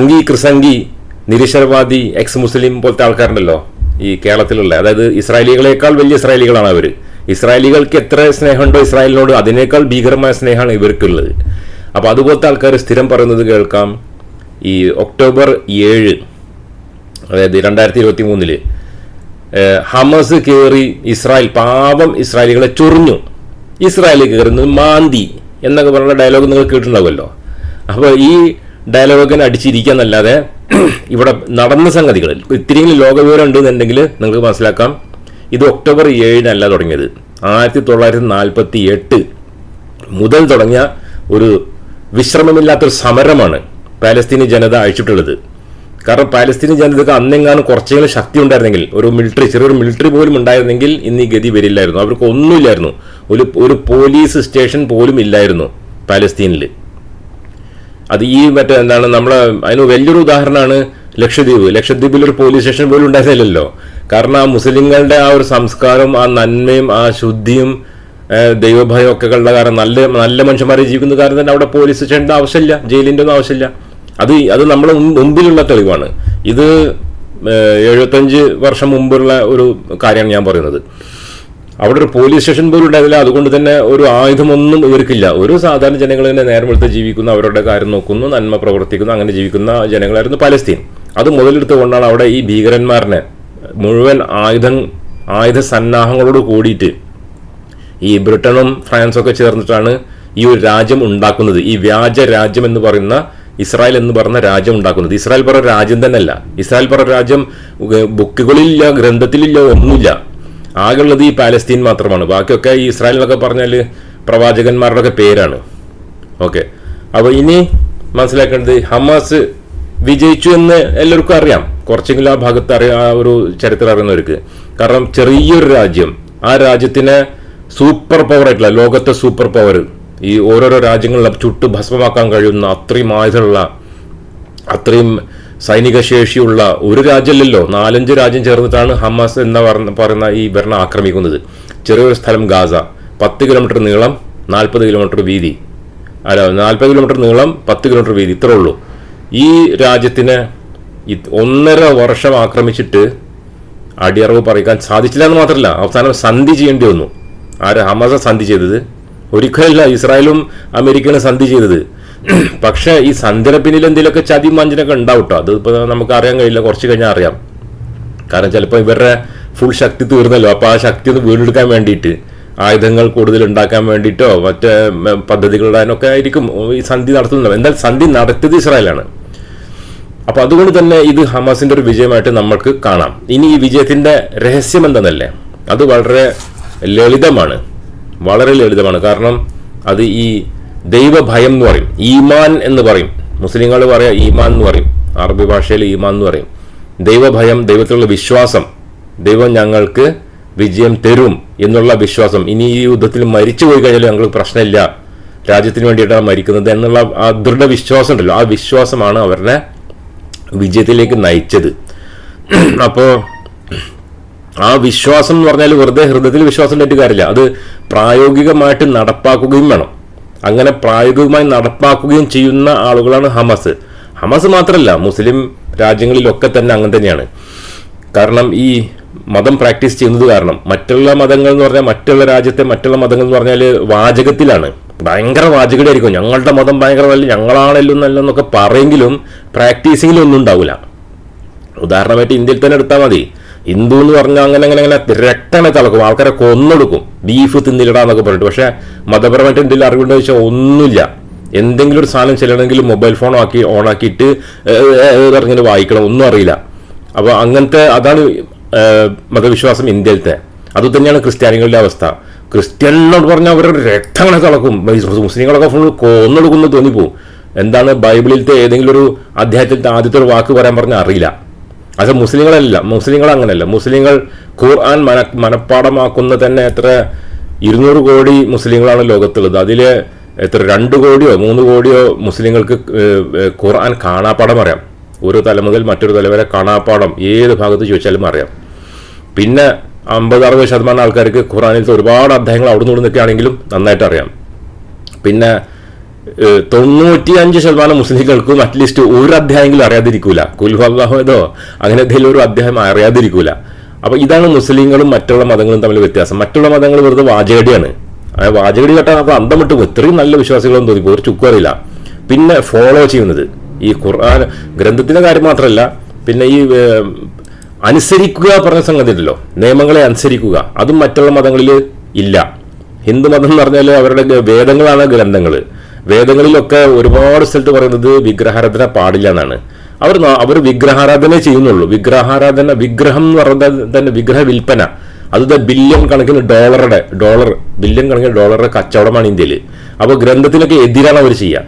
Sanghi ക്രിസംഗി നിരീശ്വരവാദി X മുസ്ലിം പോലത്തെ ആൾക്കാരുണ്ടല്ലോ ഈ കേരളത്തിലുള്ള. അതായത് ഇസ്രായേലികളെക്കാൾ വലിയ ഇസ്രായേലികളാണ് അവർ ഇസ്രായേലികൾക്ക് എത്ര സ്നേഹമുണ്ടോ ഇസ്രായേലിനോട് അതിനേക്കാൾ ഭീകരമായ സ്നേഹമാണ് ഇവർക്കുള്ളത്. അപ്പോൾ അതുപോലത്തെ ആൾക്കാർ സ്ഥിരം പറയുന്നത് കേൾക്കാം. ഈ ഒക്ടോബർ ഏഴ് അതായത് രണ്ടായിരത്തി ഇരുപത്തി മൂന്നിൽ ഹമസ് കയറി ഇസ്രായേൽ പാവം ഇസ്രായേലികളെ ചൊറിഞ്ഞു. ഇസ്രായേലിൽ കയറുന്നത് മാന്തി എന്നൊക്കെ പറഞ്ഞ ഡയലോഗ് നിങ്ങൾ കേട്ടിട്ടുണ്ടാവുമല്ലോ. അപ്പോൾ ഈ ഡയലോഗിനെ അടിച്ചിരിക്കാന്നല്ലാതെ ഇവിടെ നടന്ന സംഗതികളിൽ ഇത്തിരിയെങ്കിലും ലോകവിവരം ഉണ്ടെന്നുണ്ടെങ്കിൽ നിങ്ങൾക്ക് മനസ്സിലാക്കാം. ഇത് ഒക്ടോബർ ഏഴിനല്ല തുടങ്ങിയത്. ആയിരത്തി തൊള്ളായിരത്തി നാൽപ്പത്തി എട്ട് മുതൽ തുടങ്ങിയ ഒരു വിശ്രമമില്ലാത്തൊരു സമരമാണ് പാലസ്തീനി ജനത അഴിച്ചിട്ടുള്ളത്. കാരണം പാലസ്തീനി ജനതക്ക് അന്നെങ്ങാനും കുറച്ചെങ്കിലും ശക്തി ഉണ്ടായിരുന്നെങ്കിൽ ഒരു മിലിറ്ററി ചെറിയൊരു മിലിറ്ററി പോലും ഉണ്ടായിരുന്നെങ്കിൽ ഇന്ന് ഈ ഗതി വരില്ലായിരുന്നു. അവർക്ക് ഒന്നുമില്ലായിരുന്നു. ഒരു ഒരു പോലീസ് സ്റ്റേഷൻ പോലും ഇല്ലായിരുന്നു പാലസ്തീനിൽ അത് ഈ മറ്റേ എന്താണ് നമ്മളെ അതിന് വലിയൊരു ഉദാഹരണമാണ് ലക്ഷദ്വീപ്. ലക്ഷദ്വീപിൽ ഒരു പോലീസ് സ്റ്റേഷൻ പോലും ഉണ്ടായിരുന്നില്ലല്ലോ. കാരണം ആ മുസ്ലിങ്ങളുടെ ആ ഒരു സംസ്കാരം ആ നന്മയും ആ ശുദ്ധിയും ദൈവഭയം ഒക്കെ ഉള്ള കാരണം നല്ല നല്ല മനുഷ്യന്മാരെ ജീവിക്കുന്ന കാരണം തന്നെ അവിടെ പോലീസ് സ്റ്റേഷന്റെ ആവശ്യമില്ല ജയിലിന്റെ ഒന്നും ആവശ്യമില്ല. അത് അത് നമ്മുടെ മുമ്പിലുള്ള തെളിവാണ്. ഇത് എഴുപത്തഞ്ച് വർഷം മുമ്പുള്ള ഒരു കാര്യമാണ് ഞാൻ പറയുന്നത്. അവിടെ ഒരു പോലീസ് സ്റ്റേഷൻ പോലും ഉണ്ടായിരുന്നില്ല. അതുകൊണ്ട് തന്നെ ഒരു ആയുധമൊന്നും ഇവർക്കില്ല. ഒരു സാധാരണ ജനങ്ങൾ തന്നെ നേരം വെളുത്ത് ജീവിക്കുന്നു അവരുടെ കാര്യം നോക്കുന്നു നന്മ പ്രവർത്തിക്കുന്നു അങ്ങനെ ജീവിക്കുന്ന ജനങ്ങളായിരുന്നു പലസ്തീൻ. അത് മുതലെടുത്തുകൊണ്ടാണ് അവിടെ ഈ ഭീകരന്മാരനെ മുഴുവൻ ആയുധം ആയുധ സന്നാഹങ്ങളോട് കൂടിയിട്ട് ഈ ബ്രിട്ടനും ഫ്രാൻസും ഒക്കെ ചേർന്നിട്ടാണ് ഈ ഒരു രാജ്യം ഉണ്ടാക്കുന്നത്. ഈ വ്യാജ രാജ്യം എന്ന് പറയുന്ന ഇസ്രായേൽ എന്ന് പറയുന്ന രാജ്യം ഉണ്ടാക്കുന്നത്. ഇസ്രായേൽ പറഞ്ഞ രാജ്യം തന്നെയല്ല. ഇസ്രായേൽ പറഞ്ഞ രാജ്യം ബുക്കുകളിലില്ല ഗ്രന്ഥത്തിലില്ല ഒന്നുമില്ല. ആകെയുള്ളത് ഈ പാലസ്തീൻ മാത്രമാണ്. ബാക്കിയൊക്കെ ഈ ഇസ്രായേൽ എന്നൊക്കെ പറഞ്ഞാൽ പ്രവാചകന്മാരുടെ ഒക്കെ പേരാണ്. ഓക്കെ. അപ്പോൾ ഇനി മനസ്സിലാക്കേണ്ടത് ഹമാസ് വിജയിച്ചു എന്ന് എല്ലാവർക്കും അറിയാം. കുറച്ചെങ്കിലും ആ ഭാഗത്ത് അറിയാം ആ ഒരു ചരിത്രം അറിയുന്നവർക്ക്. കാരണം ചെറിയൊരു രാജ്യം ആ രാജ്യത്തിനെ സൂപ്പർ പവർ ആയിട്ടുള്ള ലോകത്തെ സൂപ്പർ പവർ ഈ ഓരോരോ രാജ്യങ്ങളിലും ചുട്ടു ഭസ്മമാക്കാൻ കഴിയുന്ന അത്രയും ആയുധമുള്ള അത്രയും സൈനിക ശേഷിയുള്ള ഒരു രാജ്യമല്ലല്ലോ നാലഞ്ച് രാജ്യം ചേർന്നിട്ടാണ് ഹമാസ് എന്ന് പറയുന്ന ഈ ഭരണം ആക്രമിക്കുന്നത്. ചെറിയൊരു സ്ഥലം ഗാസ പത്ത് കിലോമീറ്റർ നീളം നാൽപ്പത് കിലോമീറ്റർ വീതി. അല്ല നാൽപ്പത് കിലോമീറ്റർ നീളം പത്ത് കിലോമീറ്റർ വീതി ഇത്രേ ഉള്ളൂ. ഈ രാജ്യത്തിന് ഒന്നര വർഷം ആക്രമിച്ചിട്ട് അടിയറവ് പറയിക്കാൻ സാധിച്ചില്ല എന്ന് മാത്രമല്ല അവസാനം സന്ധി ചെയ്യേണ്ടി വന്നു. ആര് ഹമാസ സന്ധി ചെയ്തത്? ഒരിക്കലല്ല ഇസ്രായേലും അമേരിക്കയാണ് സന്ധി ചെയ്തത്. പക്ഷേ ഈ സന്ദർഭിനിൽ എന്തെങ്കിലുമൊക്കെ ചതി മഞ്ചനൊക്കെ ഉണ്ടാവും കേട്ടോ അത് നമുക്ക് അറിയാൻ കഴിയില്ല. കുറച്ച് കഴിഞ്ഞാൽ അറിയാം. കാരണം ചിലപ്പോൾ ഇവരുടെ ഫുൾ ശക്തി തീർന്നല്ലോ. അപ്പോൾ ആ ശക്തി ഒന്ന് വീണ്ടെടുക്കാൻ വേണ്ടിയിട്ട് ആയുധങ്ങൾ കൂടുതൽ ഉണ്ടാക്കാൻ വേണ്ടിയിട്ടോ മറ്റേ പദ്ധതികളിടാനൊക്കെ ആയിരിക്കും ഈ സന്ധി നടത്തുന്നത്. എന്നാൽ സന്ധി നടത്തിയത് ഇസ്രായേലാണ്. അപ്പോൾ അതുകൊണ്ട് തന്നെ ഇത് ഹമാസിന്റെ ഒരു വിജയമായിട്ട് നമ്മൾക്ക് കാണാം. ഇനി ഈ വിജയത്തിന്റെ രഹസ്യം എന്തെന്നല്ലേ? അത് വളരെ ലളിതമാണ്. വളരെ ലളിതമാണ്. കാരണം അത് ഈ ദൈവഭയം എന്ന് പറയും. ഈമാൻ എന്ന് പറയും. മുസ്ലിങ്ങൾ പറയാം ഈമാൻ എന്ന് പറയും. അറബി ഭാഷയിൽ ഈമാൻ എന്ന് പറയും. ദൈവഭയം ദൈവത്തിലുള്ള വിശ്വാസം ദൈവം ഞങ്ങൾക്ക് വിജയം തരും എന്നുള്ള വിശ്വാസം. ഇനി ഈ യുദ്ധത്തിൽ മരിച്ചു പോയി കഴിഞ്ഞാലും ഞങ്ങൾക്ക് പ്രശ്നമില്ല. രാജ്യത്തിന് വേണ്ടിയിട്ടാണ് മരിക്കുന്നത് എന്നുള്ള ആ ദൃഢവിശ്വാസം ഉണ്ടല്ലോ. ആ വിശ്വാസമാണ് അവരുടെ വിജയത്തിലേക്ക് നയിച്ചത്. അപ്പോൾ ആ വിശ്വാസം എന്ന് പറഞ്ഞാൽ വെറുതെ ഹൃദയത്തിൽ വിശ്വാസം ഉണ്ടായിട്ട് കാര്യമില്ല. അത് പ്രായോഗികമായിട്ട് നടപ്പാക്കുകയും വേണം. അങ്ങനെ പ്രായോഗികമായി നടപ്പാക്കുകയും ചെയ്യുന്ന ആളുകളാണ് ഹമസ്. ഹമസ് മാത്രമല്ല മുസ്ലിം രാജ്യങ്ങളിലൊക്കെ തന്നെ അങ്ങനെ തന്നെയാണ്. കാരണം ഈ മതം പ്രാക്ടീസ് ചെയ്യുന്നത് കാരണം മറ്റുള്ള മതങ്ങൾ എന്ന് പറഞ്ഞാൽ മറ്റുള്ള രാജ്യത്തെ മറ്റുള്ള മതങ്ങൾ എന്ന് പറഞ്ഞാൽ വാചകത്തിലാണ്. ഭയങ്കര വാചകമായിരിക്കും ഞങ്ങളുടെ മതം ഭയങ്കര നല്ല ഞങ്ങളാണല്ലോ നല്ലെന്നൊക്കെ പറയെങ്കിലും പ്രാക്ടീസിങ്ങിലും ഒന്നും ഉണ്ടാവില്ല. ഉദാഹരണമായിട്ട് ഇന്ത്യയിൽ തന്നെ എടുത്താൽ മതി. ഹിന്ദു എന്ന് പറഞ്ഞാൽ അങ്ങനെ അങ്ങനെ അങ്ങനെ രക്തനെ തളക്കും ആൾക്കാരെ കൊന്നെടുക്കും. ബീഫ് തിന്നിലിടാന്നൊക്കെ പറഞ്ഞിട്ട്. പക്ഷേ മതപരമായിട്ട് എന്തെങ്കിലും അറിവുണ്ടോ ചോദിച്ചാൽ ഒന്നുമില്ല. എന്തെങ്കിലും ഒരു സാധനം ചെല്ലണമെങ്കിൽ മൊബൈൽ ഫോൺ ആക്കി ഓൺ ആക്കിയിട്ട് ഇറങ്ങിട്ട് വായിക്കണം. ഒന്നും അറിയില്ല. അപ്പോൾ അങ്ങനത്തെ അതാണ് മതവിശ്വാസം ഇന്ത്യയിലത്തെ. അതുതന്നെയാണ് ക്രിസ്ത്യാനികളുടെ അവസ്ഥ. ക്രിസ്ത്യൻ എന്ന് പറഞ്ഞാൽ അവരുടെ രക്തങ്ങളെ കളക്കും മുസ്ലിങ്ങളൊക്കെ ഫുൾ കൊന്നെടുക്കുന്നു തോന്നിപ്പോവും. എന്താണ് ബൈബിളിലത്തെ ഏതെങ്കിലും ഒരു അധ്യായത്തിലത്തെ ആദ്യത്തെ ഒരു വാക്ക് പറയാൻ പറഞ്ഞാൽ അറിയില്ല. അത് മുസ്ലിങ്ങളല്ല മുസ്ലിങ്ങൾ അങ്ങനെയല്ല മുസ്ലിങ്ങൾ ഖുർആൻ മന മനഃപ്പാടമാക്കുന്ന തന്നെ എത്ര ഇരുന്നൂറ് കോടി മുസ്ലിങ്ങളാണ് ലോകത്തുള്ളത്. അതിൽ എത്ര രണ്ട് കോടിയോ മൂന്ന് കോടിയോ മുസ്ലിങ്ങൾക്ക് ഖുർആൻ കാണാപ്പാടം അറിയാം. ഒരു തല മുതൽ മറ്റൊരു തല വരെ കാണാപ്പാടം ഏത് ഭാഗത്ത് ചോദിച്ചാലും അറിയാം. പിന്നെ അമ്പത് അറുപത് ശതമാനം ആൾക്കാർക്ക് ഖുറാനിലത്തെ ഒരുപാട് അധ്യായങ്ങൾ അവിടെ നിന്ന് നിൽക്കുകയാണെങ്കിലും നന്നായിട്ട് അറിയാം. പിന്നെ ഏഹ്, തൊണ്ണൂറ്റിയഞ്ച് ശതമാനം മുസ്ലിങ്ങൾക്കും അറ്റ്ലീസ്റ്റ് ഒരു അധ്യായമെങ്കിലും അറിയാതിരിക്കൂല. കുൽഹുദോ അങ്ങനെ എന്തെങ്കിലും ഒരു അധ്യായം അറിയാതിരിക്കൂല. അപ്പൊ ഇതാണ് മുസ്ലിങ്ങളും മറ്റുള്ള മതങ്ങളും തമ്മിൽ വ്യത്യാസം. മറ്റുള്ള മതങ്ങൾ വെറുതെ വാചകടിയാണ്. ആ വാചകടി കേട്ടാൽ അപ്പൊ അന്തം ഇത്രയും നല്ല വിശ്വാസികളൊന്നും തോന്നിപ്പോ ഒരു ചുക്കും പിന്നെ ഫോളോ ചെയ്യുന്നത്. ഈ ഖുർആൻ ഗ്രന്ഥത്തിന്റെ കാര്യം മാത്രമല്ല പിന്നെ ഈ അനുസരിക്കുക പറഞ്ഞ സംഗതി ഉണ്ടല്ലോ. നിയമങ്ങളെ അനുസരിക്കുക. അതും മറ്റുള്ള മതങ്ങളിൽ ഇല്ല. ഹിന്ദു മതം എന്ന് പറഞ്ഞാൽ അവരുടെ വേദങ്ങളാണ് ഗ്രന്ഥങ്ങൾ വേദങ്ങളിലൊക്കെ ഒരുപാട് സ്ഥലത്ത് പറയുന്നത് വിഗ്രഹാരാധന പാടില്ല എന്നാണ് അവർ അവർ വിഗ്രഹാരാധന ചെയ്യുന്നുള്ളൂ. വിഗ്രഹാരാധന വിഗ്രഹം എന്ന് പറഞ്ഞാൽ തന്നെ വിഗ്രഹ വിൽപ്പന. അത് ബില്യൺ കണക്കിന് ഡോളറുടെ ഡോളർ ബില്യൺ കണക്കിന് ഡോളറുടെ കച്ചവടമാണ് ഇന്ത്യയിൽ അപ്പോൾ ഗ്രന്ഥത്തിനൊക്കെ എതിരാണ് അവർ ചെയ്യുക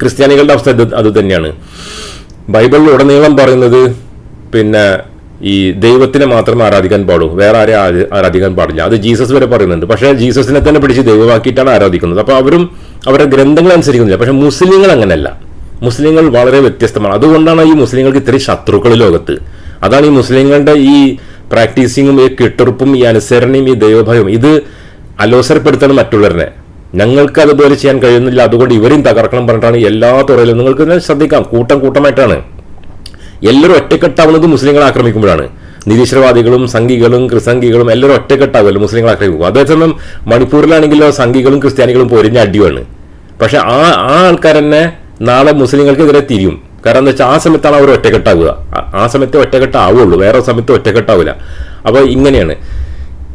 ക്രിസ്ത്യാനികളുടെ അവസ്ഥ അത് തന്നെയാണ്. ബൈബിളിൽ ഉടനീളം പറയുന്നത് പിന്നെ ഈ ദൈവത്തിനെ മാത്രം ആരാധിക്കാൻ പാടൂ. വേറെ ആരെ ആരാധിക്കാൻ പാടില്ല. അത് ജീസസ് വരെ പറയുന്നുണ്ട്. പക്ഷേ ജീസസിനെ തന്നെ പിടിച്ച് ദൈവമാക്കിയിട്ടാണ് ആരാധിക്കുന്നത്. അപ്പോൾ അവരും അവരുടെ ഗ്രന്ഥങ്ങൾ അനുസരിക്കുന്നില്ല. പക്ഷെ മുസ്ലിങ്ങൾ അങ്ങനെയല്ല. മുസ്ലിങ്ങൾ വളരെ വ്യത്യസ്തമാണ്. അതുകൊണ്ടാണ് ഈ മുസ്ലിങ്ങൾക്ക് ഇത്രയും ശത്രുക്കൾ ലോകത്ത്. അതാണ് ഈ മുസ്ലിങ്ങളുടെ ഈ പ്രാക്ടീസിങ്ങും ഈ കെട്ടുറുപ്പും ഈ അനുസരണയും ഈ ദൈവഭയവും. ഇത് അലോസരപ്പെടുത്തണം മറ്റുള്ളവരെ. ഞങ്ങൾക്ക് അതുപോലെ ചെയ്യാൻ കഴിയുന്നില്ല. അതുകൊണ്ട് ഇവരെയും തകർക്കണം പറഞ്ഞിട്ടാണ് എല്ലാ തുറയിലും നിങ്ങൾക്ക് ശ്രദ്ധിക്കാം. കൂട്ടം കൂട്ടമായിട്ടാണ്. എല്ലാവരും ഒറ്റക്കെട്ടാവുന്നത് മുസ്ലിങ്ങളെ ആക്രമിക്കുമ്പോഴാണ്. നിരീശ്വരവാദികളും സംഘികളും ക്രിസംഘികളും എല്ലാവരും ഒറ്റക്കെട്ടാവുമല്ലോ മുസ്ലിങ്ങളെ ആക്രമിക്കും അതേസമയം മണിപ്പൂരിലാണെങ്കിലോ സംഘികളും ക്രിസ്ത്യാനികളും പോരിഞ്ഞ അടിയാണ്. പക്ഷെ ആ ആ ആൾക്കാർ തന്നെ നാളെ മുസ്ലിങ്ങൾക്കെതിരെ തിരിയും. കാരണം എന്താ വെച്ചാൽ ആ സമയത്താണ് അവർ ഒറ്റക്കെട്ടാവുക. ആ- സമയത്ത് ഒറ്റക്കെട്ടാവുള്ളൂ. വേറെ സമയത്ത് ഒറ്റക്കെട്ടാവില്ല. അപ്പോൾ ഇങ്ങനെയാണ്.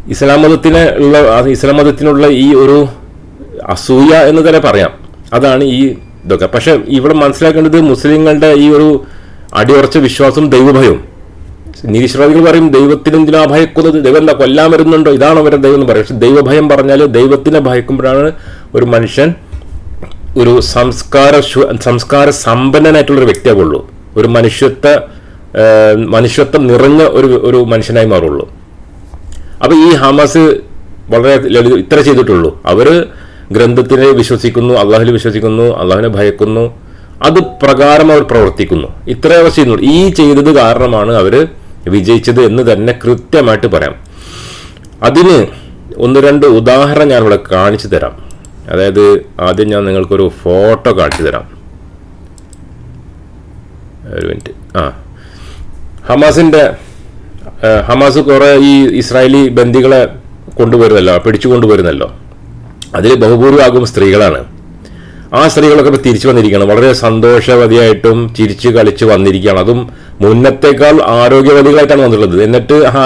ഇസ്ലാം മതത്തിന് ഉള്ള ഇസ്ലാം മതത്തിനുള്ള ഈ ഒരു അസൂയ എന്ന് തന്നെ പറയാം. അതാണ് ഈ ഇതൊക്കെ. പക്ഷെ ഇവിടെ മനസ്സിലാക്കേണ്ടത് മുസ്ലിങ്ങളുടെ ഈ ഒരു അടിയുറച്ച വിശ്വാസം ദൈവഭയവും. നിരീശ്വരവാദികൾ പറയും ദൈവത്തിന് എന്തിനാ ഭയക്കുന്നത്? ദൈവം എന്താ കൊല്ലാൻ വരുന്നുണ്ടോ? ഇതാണ് അവരുടെ ദൈവം എന്ന് പറയും. പക്ഷെ ദൈവഭയം പറഞ്ഞാൽ ദൈവത്തിനെ ഭയക്കുമ്പോഴാണ് ഒരു മനുഷ്യൻ ഒരു സംസ്കാര സംസ്കാര സമ്പന്നനായിട്ടുള്ളൊരു വ്യക്തിയാവുള്ളൂ ഒരു മനുഷ്യത്വ മനുഷ്യത്വം നിറഞ്ഞ ഒരു ഒരു മനുഷ്യനായി മാറുള്ളൂ. അപ്പൊ ഈ ഹമാസ് വളരെ ലളിത ഇത്ര ചെയ്തിട്ടുള്ളൂ. അവർ ഗ്രന്ഥത്തിനെ വിശ്വസിക്കുന്നു അള്ളാഹുവിൽ വിശ്വസിക്കുന്നു അള്ളാഹുവിനെ ഭയക്കുന്നു. അത് പ്രകാരം അവർ പ്രവർത്തിക്കുന്നു. ഇത്ര അവർ ചെയ്യുന്നു ഈ ചെയ്തത് കാരണമാണ് അവർ വിജയിച്ചത് എന്ന് തന്നെ കൃത്യമായിട്ട് പറയാം. അതിന് ഒന്ന് രണ്ട് ഉദാഹരണം ഞാൻ ഇവിടെ കാണിച്ചു തരാം. അതായത് ആദ്യം ഞാൻ നിങ്ങൾക്കൊരു ഫോട്ടോ കാണിച്ചു തരാം. ഒരു മിനിറ്റ്. ആ. ഹമാസിന്റെ ഹമാസ് കുറേ ഈ ഇസ്രായേലി ബന്ദികളെ കൊണ്ടുവരുന്നല്ലോ പിടിച്ചു കൊണ്ടുവരുന്നല്ലോ. അതിൽ ബഹുഭൂരിഭാഗം സ്ത്രീകളാണ്. ആ സ്ത്രീകളൊക്കെ ഇപ്പോൾ തിരിച്ചു വന്നിരിക്കുകയാണ്. വളരെ സന്തോഷവതിയായിട്ടും ചിരിച്ചു കളിച്ച് വന്നിരിക്കുകയാണ്. അതും മുന്നത്തേക്കാൾ ആരോഗ്യവതികളായിട്ടാണ് വന്നിട്ടുള്ളത്. എന്നിട്ട് ആ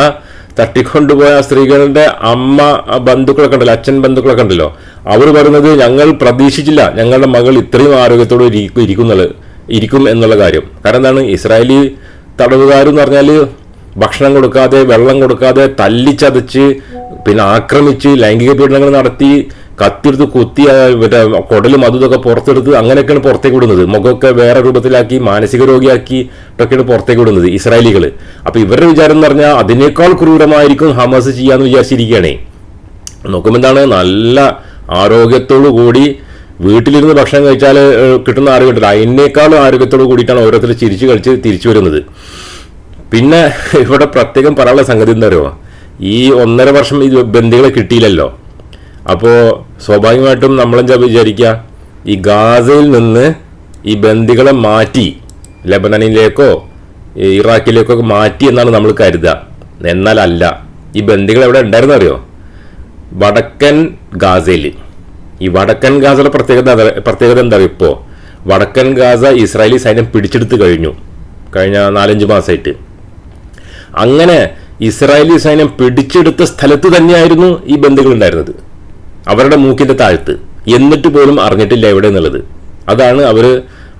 തട്ടിക്കൊണ്ടുപോയ സ്ത്രീകളുടെ അമ്മ ബന്ധുക്കളൊക്കെ ഉണ്ടല്ലോ അച്ഛൻ ബന്ധുക്കളൊക്കെ ഉണ്ടല്ലോ അവർ പറയുന്നത് ഞങ്ങൾ പ്രതീക്ഷിച്ചില്ല ഞങ്ങളുടെ മകൾ ഇത്രയും ആരോഗ്യത്തോടെ ഇരിക്കും ഇരിക്കുന്നത് ഇരിക്കും എന്നുള്ള കാര്യം. കാരണം എന്താണ്? ഇസ്രായേലി തടവുകാരെന്ന് പറഞ്ഞാൽ ഭക്ഷണം കൊടുക്കാതെ വെള്ളം കൊടുക്കാതെ തല്ലിച്ചതച്ച് പിന്നെ ആക്രമിച്ച് ലൈംഗിക പീഡനങ്ങൾ നടത്തി കത്തിയെടുത്ത് കുത്തി മറ്റേ കുടലും അതും ഇതൊക്കെ പുറത്തെടുത്ത് അങ്ങനെയൊക്കെയാണ് പുറത്തേക്ക് വിടുന്നത്. മുഖമൊക്കെ വേറെ രൂപത്തിലാക്കി മാനസിക രോഗിയാക്കി ഒക്കെയാണ് പുറത്തേക്ക് വിടുന്നത് ഇസ്രായേലികൾ. അപ്പൊ ഇവരുടെ വിചാരം എന്ന് പറഞ്ഞാൽ അതിനേക്കാൾ ക്രൂരമായിരിക്കും ഹമാസ് ചെയ്യാന്ന് വിചാരിച്ചിരിക്കുകയാണേ. നോക്കുമ്പോൾ എന്താണ്? നല്ല ആരോഗ്യത്തോടു കൂടി വീട്ടിലിരുന്ന് ഭക്ഷണം കഴിച്ചാൽ കിട്ടുന്ന ആരോഗ്യം കിട്ടില്ല അതിനേക്കാളും ആരോഗ്യത്തോട് കൂടിയിട്ടാണ് ഓരോരുത്തർ ചിരിച്ചു കളിച്ച് തിരിച്ചു വരുന്നത്. പിന്നെ ഇവിടെ പ്രത്യേകം പറയാനുള്ള സംഗതി എന്താ ഈ ഒന്നര വർഷം ഈ ബന്ധികളെ കിട്ടിയില്ലല്ലോ. അപ്പോൾ സ്വാഭാവികമായിട്ടും നമ്മളെന്താ വിചാരിക്കുക ഈ ഗാസയിൽ നിന്ന് ഈ ബന്ദികളെ മാറ്റി ലെബനനിലേക്കോ ഇറാഖിലേക്കോ ഒക്കെ മാറ്റി എന്നാണ് നമ്മൾ കരുതുക എന്നാൽ അല്ല ഈ ബന്ദികൾ എവിടെ ഉണ്ടായിരുന്നു അറിയോ? വടക്കൻ ഗാസയിൽ. ഈ വടക്കൻ ഗാസയുടെ പ്രത്യേകത പ്രത്യേകത എന്താ ഇപ്പോൾ വടക്കൻ ഗാസ ഇസ്രായേലി സൈന്യം പിടിച്ചെടുത്ത് കഴിഞ്ഞു കഴിഞ്ഞ നാലഞ്ച് മാസമായിട്ട് അങ്ങനെ ഇസ്രായേലി സൈന്യം പിടിച്ചെടുത്ത സ്ഥലത്ത് തന്നെയായിരുന്നു ഈ ബന്ധുക്കൾ ഉണ്ടായിരുന്നത്. അവരുടെ മൂക്കിന്റെ താഴ്ത്ത്. എന്നിട്ട് പോലും അറിഞ്ഞിട്ടില്ല എവിടെ എന്നുള്ളത് അതാണ് അവർ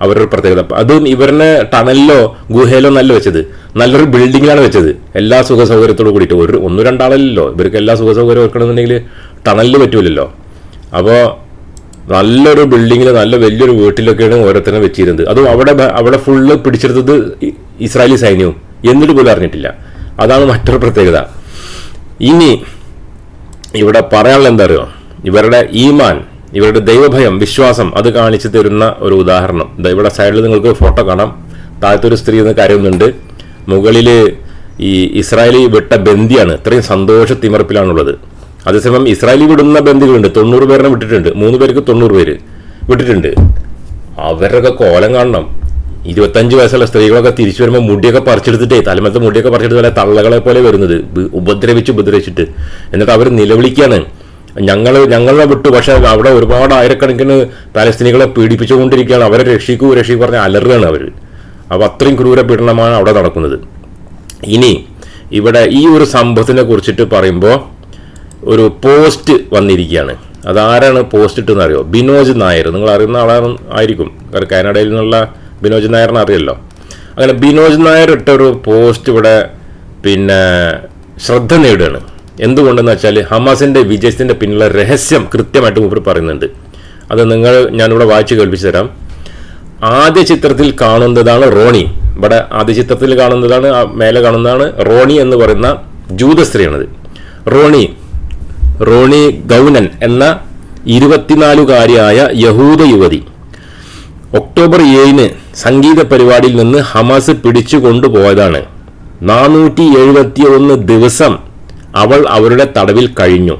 അവരുടെ പ്രത്യേകത. അതും ഇവരുടെ ടണലിലോ ഗുഹയിലോ നല്ല വെച്ചത്. നല്ലൊരു ബിൽഡിങ്ങിലാണ് വെച്ചത്. എല്ലാ സുഖ സൗകര്യത്തോട് കൂടിയിട്ട്. ഒരു ഒന്നു രണ്ടാളല്ലോ ഇവർക്ക് എല്ലാ സുഖ സൗകര്യം വെക്കണമെന്നുണ്ടെങ്കിൽ ടണലിൽ പറ്റൂലല്ലോ. അപ്പോൾ നല്ലൊരു ബിൽഡിങ്ങിൽ നല്ല വലിയൊരു വീട്ടിലൊക്കെയാണ് ഓരോരുത്തരെ വെച്ചിരുന്നത്. അതും അവിടെ അവിടെ ഫുള്ള് പിടിച്ചെടുത്തത് ഇസ്രായേലി സൈന്യവും. എന്നിട്ട് പോലും അറിഞ്ഞിട്ടില്ല. അതാണ് മറ്റൊരു പ്രത്യേകത. ഇനി ഇവിടെ പറയാനുള്ള എന്താ അറിയോ? ഇവരുടെ ഈമാൻ ഇവരുടെ ദൈവഭയം വിശ്വാസം അത് കാണിച്ചു തരുന്ന ഒരു ഉദാഹരണം. ഇവിടെ സൈഡിൽ നിങ്ങൾക്ക് ഫോട്ടോ കാണാം. താഴത്തൊരു സ്ത്രീ എന്ന് കരയുന്നുണ്ട് മുകളിൽ ഈ ഇസ്രായേലി വിട്ട ബന്ദിയാണ്. ഇത്രയും സന്തോഷ തിമർപ്പിലാണുള്ളത് അതേസമയം ഇസ്രായേലി വിടുന്ന ബന്ധികളുണ്ട് തൊണ്ണൂറ് പേരെ വിട്ടിട്ടുണ്ട്. മൂന്ന് പേർക്ക് തൊണ്ണൂറ് പേര് വിട്ടിട്ടുണ്ട്. അവരുടെ കോലം കാണണം. ഇരുപത്തഞ്ച് വയസ്സുള്ള സ്ത്രീകളൊക്കെ തിരിച്ചു വരുമ്പോൾ മുടിയൊക്കെ പറിച്ചെടുത്തിട്ടേ തലമത്തെ മുടിയൊക്കെ പറിച്ചെടുത്ത് തള്ളകളെ പോലെ വരുന്നത്. ഉപദ്രവിച്ച് ഉപദ്രവിച്ചിട്ട്. എന്നിട്ട് അവർ നിലവിളിക്കുകയാണ് ഞങ്ങൾ ഞങ്ങളെ വിട്ടു. പക്ഷെ അവിടെ ഒരുപാട് ആയിരക്കണക്കിന് പാലസ്തീനികളെ പീഡിപ്പിച്ചുകൊണ്ടിരിക്കുകയാണ്. അവരെ രക്ഷിക്കൂ രക്ഷിക്കൂ പറഞ്ഞ് അലറുകയാണ് അവർ അപ്പോൾ അത്രയും ക്രൂര പീഡനമാണ് അവിടെ നടക്കുന്നത്. ഇനി ഇവിടെ ഈ ഒരു സംഭവത്തിനെ കുറിച്ചിട്ട് പറയുമ്പോൾ ഒരു പോസ്റ്റ് വന്നിരിക്കുകയാണ്. അതാരാണ് പോസ്റ്റ് ഇട്ടെന്ന് അറിയോ? ബിനോജ് നായർ. നിങ്ങൾ അറിയുന്ന ആളാണ് ആയിരിക്കും. കാരണം കാനഡയിൽ നിന്നുള്ള ബിനോജ് നായറിനെ അറിയല്ലോ. അങ്ങനെ ബിനോജ് നായർ ഇട്ട ഒരു പോസ്റ്റ് ഇവിടെ പിന്നെ ശ്രദ്ധ നേടുകയാണ്. എന്തുകൊണ്ടെന്ന് വെച്ചാൽ ഹമാസിന്റെ വിജയത്തിന്റെ പിന്നിലുള്ള രഹസ്യം കൃത്യമായിട്ട് മൂപ്പർ പറയുന്നുണ്ട്. അത് നിങ്ങൾ ഞാനിവിടെ വായിച്ച് കേൾപ്പിച്ചു തരാം. ആദ്യ ചിത്രത്തിൽ കാണുന്നതാണ് റോണി. ഇവിടെ ആദ്യ ചിത്രത്തിൽ കാണുന്നതാണ് മേലെ കാണുന്നതാണ് റോണി എന്ന് പറയുന്ന ജൂത സ്ത്രീയാണത് റോണി റോണി ഗൗനൻ എന്ന ഇരുപത്തിനാലുകാരിയായ യഹൂദ യുവതി ഒക്ടോബർ ഏഴിന് സംഗീത പരിപാടിയിൽ നിന്ന് ഹമാസ് പിടിച്ചു കൊണ്ടുപോയതാണ് നാനൂറ്റി എഴുപത്തി ഒന്ന് ദിവസം അവൾ അവരുടെ തടവിൽ കഴിഞ്ഞു.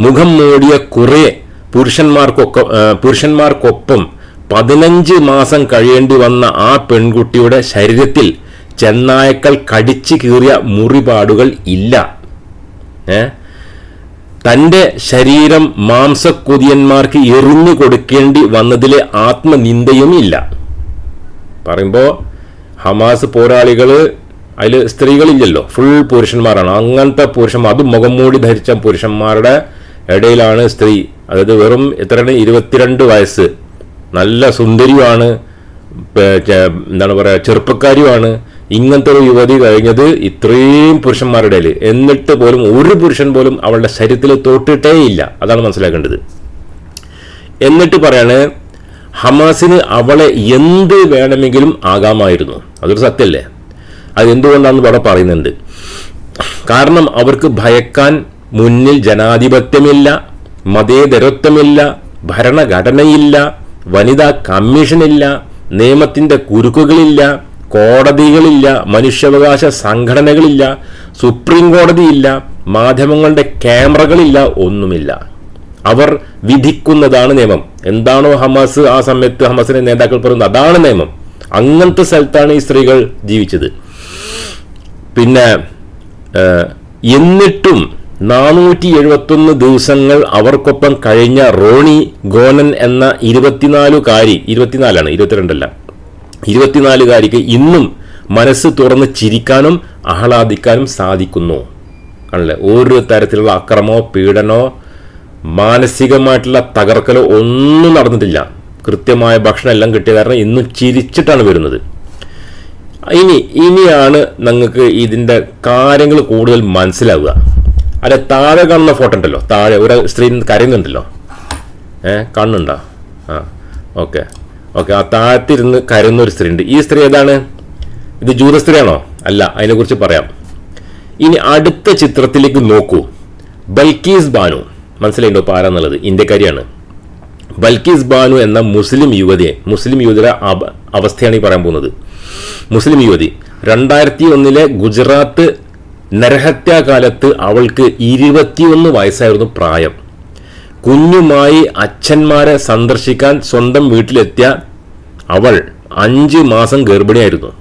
മുഖം മൂടിയ കുറെ പുരുഷന്മാർക്കൊക്കെ പുരുഷന്മാർക്കൊപ്പം പതിനഞ്ച് മാസം കഴിയേണ്ടി വന്ന ആ പെൺകുട്ടിയുടെ ശരീരത്തിൽ ചെന്നായക്കൾ കടിച്ചു കീറിയ മുറിപാടുകൾ ഇല്ല. ഏ? തന്റെ ശരീരം മാംസക്കൊതിയന്മാർക്ക് എറിഞ്ഞു കൊടുക്കേണ്ടി വന്നതിലെ ആത്മനിന്ദയും ഇല്ല. പറയുമ്പോൾ ഹമാസ് പോരാളികൾ അതിൽ സ്ത്രീകളില്ലല്ലോ. ഫുൾ പുരുഷന്മാരാണ്. അങ്ങനത്തെ പുരുഷന്മാർ അത് മുഖം മൂടി ധരിച്ച പുരുഷന്മാരുടെ ഇടയിലാണ് സ്ത്രീ. അതായത് വെറും എത്രയാണ്? ഇരുപത്തിരണ്ട് വയസ്സ്. നല്ല സുന്ദരിയുമാണ്. എന്താണ് പറയുക ചെറുപ്പക്കാരിയുമാണ്. ഇങ്ങനത്തെ ഒരു യുവതി കഴിഞ്ഞത് ഇത്രയും പുരുഷന്മാരുടെ ഇടയിൽ എന്നിട്ട് പോലും ഒരു പുരുഷൻ പോലും അവളുടെ ശരീരത്തിൽ തൊട്ടിട്ടേ ഇല്ല. അതാണ് മനസ്സിലാക്കേണ്ടത്. എന്നിട്ട് പറയാണ് ഹമാസിന് അവളെ എന്ത് വേണമെങ്കിലും ആകാമായിരുന്നു. അതൊരു സത്യല്ലേ? അത് അവിടെ പറയുന്നുണ്ട്. കാരണം അവർക്ക് ഭയക്കാൻ മുന്നിൽ ജനാധിപത്യമില്ല മതേതരത്വമില്ല ഭരണഘടനയില്ല വനിതാ കമ്മീഷനില്ല നിയമത്തിന്റെ കുരുക്കുകളില്ല കോടതികളില്ല മനുഷ്യാവകാശ സംഘടനകളില്ല സുപ്രീം കോടതിയില്ല മാധ്യമങ്ങളുടെ ക്യാമറകളില്ല ഒന്നുമില്ല. അവർ വിധിക്കുന്നതാണ് നിയമം. എന്താണോ ഹമാസ് ആ സമയത്ത് ഹമാസിന്റെ നേതാക്കൾ പറയുന്നത്? അതാണ് നിയമം. അങ്ങനത്തെ സ്ഥലത്താണ് ഈ സ്ത്രീകൾ ജീവിച്ചത്. പിന്നെ എന്നിട്ടും നാനൂറ്റി എഴുപത്തൊന്ന് ദിവസങ്ങൾ അവർക്കൊപ്പം കഴിഞ്ഞ റോണി ഗോനൻ എന്ന ഇരുപത്തിനാലുകാരി ഇരുപത്തിനാലാണ് ഇരുപത്തിരണ്ടല്ല ഇരുപത്തിനാലുകാരിക്ക് ഇന്നും മനസ്സ് തുറന്ന് ചിരിക്കാനും ആഹ്ലാദിക്കാനും സാധിക്കുന്നു. ആണല്ലേ ഒരു തരത്തിലുള്ള അക്രമോ പീഡനോ മാനസികമായിട്ടുള്ള തകർക്കലോ ഒന്നും നടന്നിട്ടില്ല. കൃത്യമായ ഭക്ഷണം എല്ലാം കിട്ടിയ കാരണം ഇന്നും ചിരിച്ചിട്ടാണ് വരുന്നത്. ഇനി ഇനിയാണ് നിങ്ങൾക്ക് ഇതിന്റെ കാര്യങ്ങൾ കൂടുതൽ മനസ്സിലാവുക. അല്ലെ താഴെ കാണുന്ന ഫോട്ടോ ഉണ്ടല്ലോ. താഴെ ഒരു സ്ത്രീ കരയുന്നുണ്ടല്ലോ. ഏ കാണുന്നുണ്ടോ ആ ഓക്കെ. ഓക്കെ ആ താഴത്തിരുന്ന് കരയുന്ന ഒരു സ്ത്രീ ഉണ്ട് ഈ സ്ത്രീ ഏതാണ്? ഇത് ജൂത സ്ത്രീയാണോ? അല്ല അതിനെക്കുറിച്ച് പറയാം. ഇനി അടുത്ത ചിത്രത്തിലേക്ക് നോക്കൂ. ബൽക്കീസ് ബാനു. മനസ്സിലായിട്ടോ പാരാന്നുള്ളത് ഇന്ത്യക്കാരിയാണ്. ബൽക്കീസ് ബാനു എന്ന മുസ്ലിം യുവതിയെ മുസ്ലിം യുവതിയുടെ അവസ്ഥയാണ് ഈ പറയാൻ പോകുന്നത്. മുസ്ലിം യുവതി രണ്ടായിരത്തി ഒന്നിലെ ഗുജറാത്ത് നരഹത്യാകാലത്ത് അവൾക്ക് ഇരുപത്തിയൊന്ന് വയസ്സായിരുന്നു പ്രായം. കുഞ്ഞുമായി അച്ഛന്മാരെ സന്ദർശിക്കാൻ സ്വന്തം വീട്ടിലെത്തിയ അവൾ അഞ്ച് മാസം ഗർഭിണിയായിരുന്നു.